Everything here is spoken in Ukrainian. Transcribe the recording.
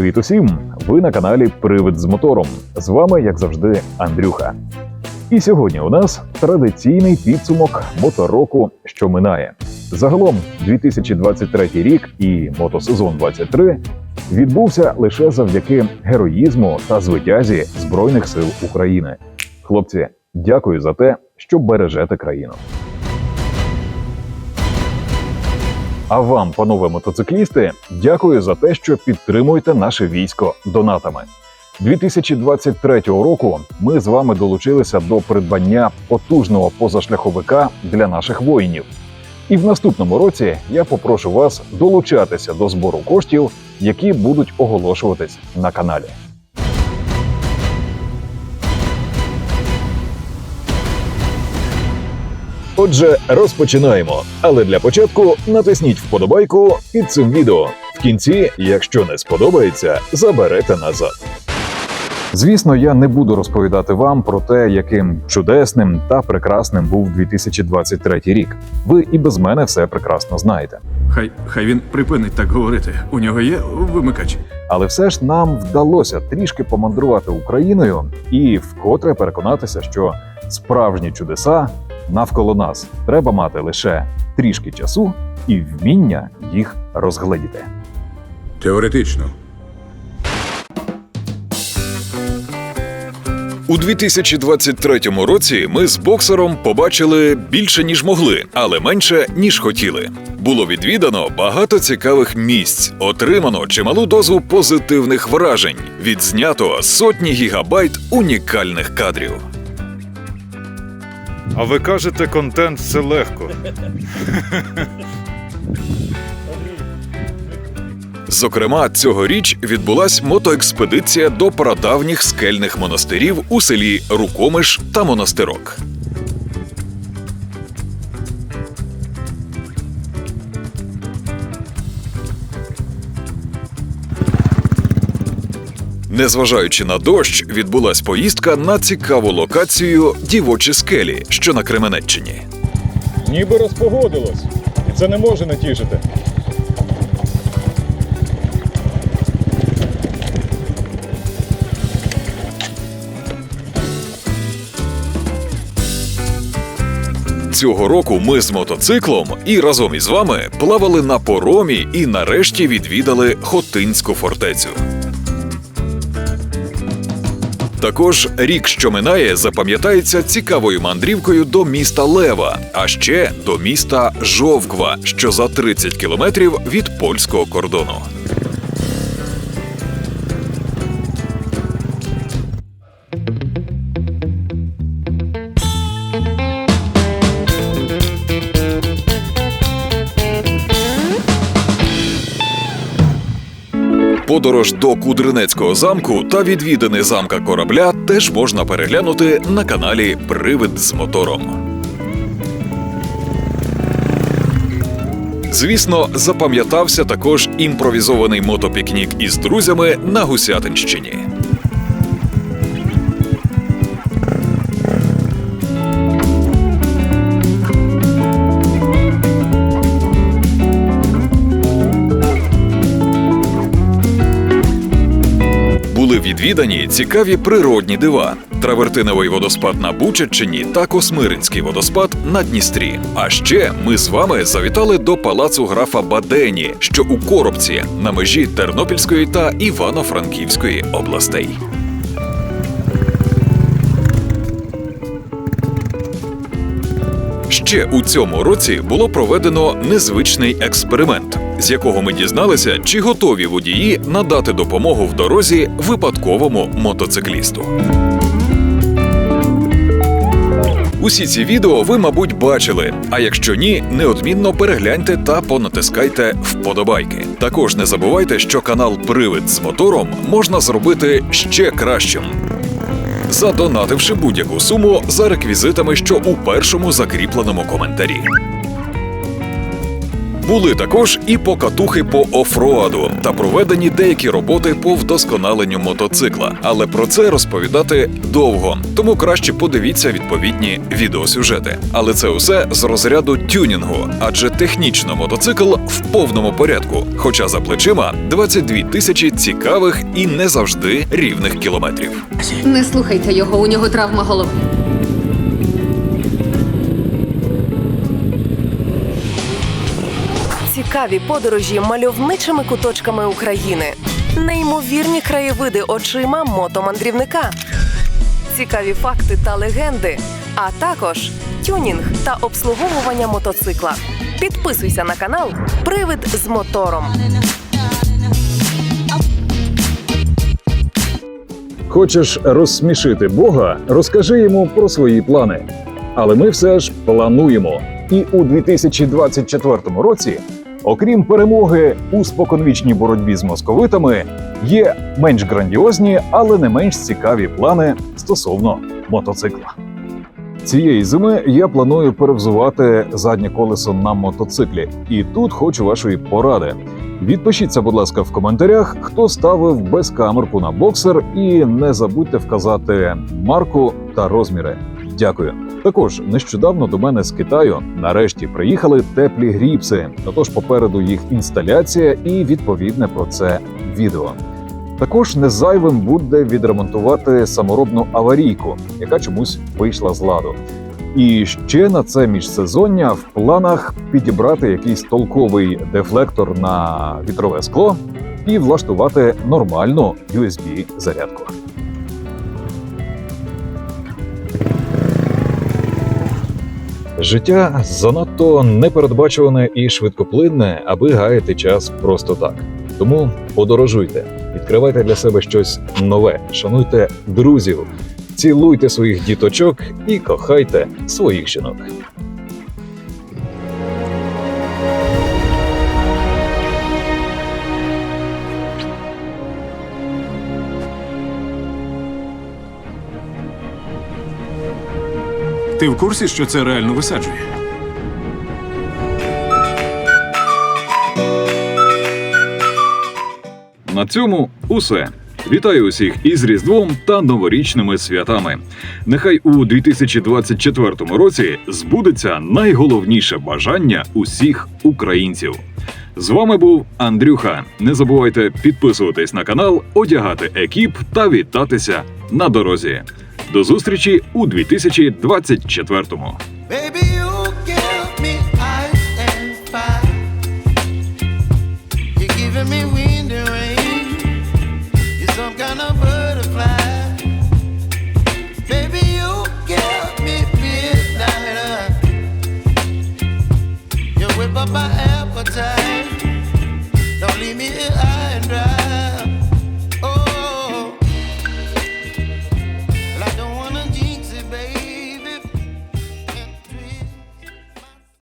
Привіт усім! Ви на каналі Привид з мотором. З вами, як завжди, Андрюха. І сьогодні у нас традиційний підсумок мотороку, що минає. Загалом 2023 рік і мотосезон 23 відбувся лише завдяки героїзму та звитязі Збройних сил України. Хлопці, дякую за те, що бережете країну. А вам, панове мотоциклісти, дякую за те, що підтримуєте наше військо донатами. 2023 року ми з вами долучилися до придбання потужного позашляховика для наших воїнів. І в наступному році я попрошу вас долучатися до збору коштів, які будуть оголошуватись на каналі. Отже, розпочинаємо. Але для початку натисніть вподобайку під цим відео. В кінці, якщо не сподобається, заберете назад. Звісно, я не буду розповідати вам про те, яким чудесним та прекрасним був 2023 рік. Ви і без мене все прекрасно знаєте. Хай хай він припинить так говорити. У нього є вимикач. Але все ж нам вдалося трішки помандрувати Україною і вкотре переконатися, що справжні чудеса навколо нас треба мати лише трішки часу і вміння їх розгледіти. Теоретично. У 2023 році ми з боксером побачили більше ніж могли, але менше ніж хотіли. Було відвідано багато цікавих місць, отримано чималу дозу позитивних вражень, відзнято сотні гігабайт унікальних кадрів. А ви кажете, контент це легко. Зокрема, цьогоріч відбулась мотоекспедиція до прадавніх скельних монастирів у селі Рукомиш та Монастирок. Незважаючи на дощ, відбулась поїздка на цікаву локацію Дівочі скелі, що на Кременеччині. Ніби розпогодилось, і це не може не тішити. Цього року ми з мотоциклом і разом із вами плавали на поромі і нарешті відвідали Хотинську фортецю. Також рік, що минає, запам'ятається цікавою мандрівкою до міста Лева, а ще до міста Жовква, що за 30 кілометрів від польського кордону. Подорож до Кудринецького замку та відвідини замка корабля теж можна переглянути на каналі Привид з мотором. Звісно, запам'ятався також імпровізований мотопікнік із друзями на Гусятинщині. Відвідані цікаві природні дива: травертиновий водоспад на Бучаччині та Космиринський водоспад на Дністрі. А ще ми з вами завітали до палацу графа Бадені, що у Коробці на межі Тернопільської та Івано-Франківської областей. Ще у цьому році було проведено незвичний експеримент, з якого ми дізналися, чи готові водії надати допомогу в дорозі випадковому мотоциклісту. Усі ці відео ви, мабуть, бачили. А якщо ні, неодмінно перегляньте та понатискайте вподобайки. Також не забувайте, що канал Привид з мотором можна зробити ще кращим задонативши будь-яку суму за реквізитами, що у першому закріпленому коментарі. Були також і покатухи по офроаду та проведені деякі роботи по вдосконаленню мотоцикла. Але про це розповідати довго, тому краще подивіться відповідні відеосюжети. Але це усе з розряду тюнінгу, адже технічно мотоцикл в повному порядку, хоча за плечима 22 тисячі цікавих і не завжди рівних кілометрів. Не слухайте його, у нього травма голови. Цікаві подорожі мальовничими куточками України, неймовірні краєвиди очима мотомандрівника, цікаві факти та легенди, а також тюнінг та обслуговування мотоцикла. Підписуйся на канал Привид з мотором. Хочеш розсмішити Бога, розкажи йому про свої плани. Але ми все ж плануємо. І у 2024 році, окрім перемоги у споконвічній боротьбі з московитами, є менш грандіозні, але не менш цікаві плани стосовно мотоцикла. Цієї зими я планую перевзувати заднє колесо на мотоциклі, і тут хочу вашої поради. Відпишіться, будь ласка, в коментарях, хто ставив безкамерку на боксер, і не забудьте вказати марку та розміри. Дякую. Також нещодавно до мене з Китаю нарешті приїхали теплі гріпси. Отож попереду їх інсталяція і відповідне про це відео. Також не зайвим буде відремонтувати саморобну аварійку, яка чомусь вийшла з ладу. І ще на це міжсезоння в планах підібрати якийсь толковий дефлектор на вітрове скло і влаштувати нормальну USB зарядку. Життя занадто непередбачуване і швидкоплинне, аби гаяти час просто так. Тому подорожуйте, відкривайте для себе щось нове, шануйте друзів, цілуйте своїх діточок і кохайте своїх жінок. Ти в курсі, що це реально висаджує? На цьому усе. Вітаю усіх із Різдвом та новорічними святами. Нехай у 2024 році збудеться найголовніше бажання усіх українців. З вами був Андрюха. Не забувайте підписуватись на канал, одягати екіп та вітатися на дорозі. До зустрічі у 2024-му. Baby, you give me ice and fire. You're giving me wind and rain. You're some kind of butterfly. Baby, you give me midnight. You whip up my appetite.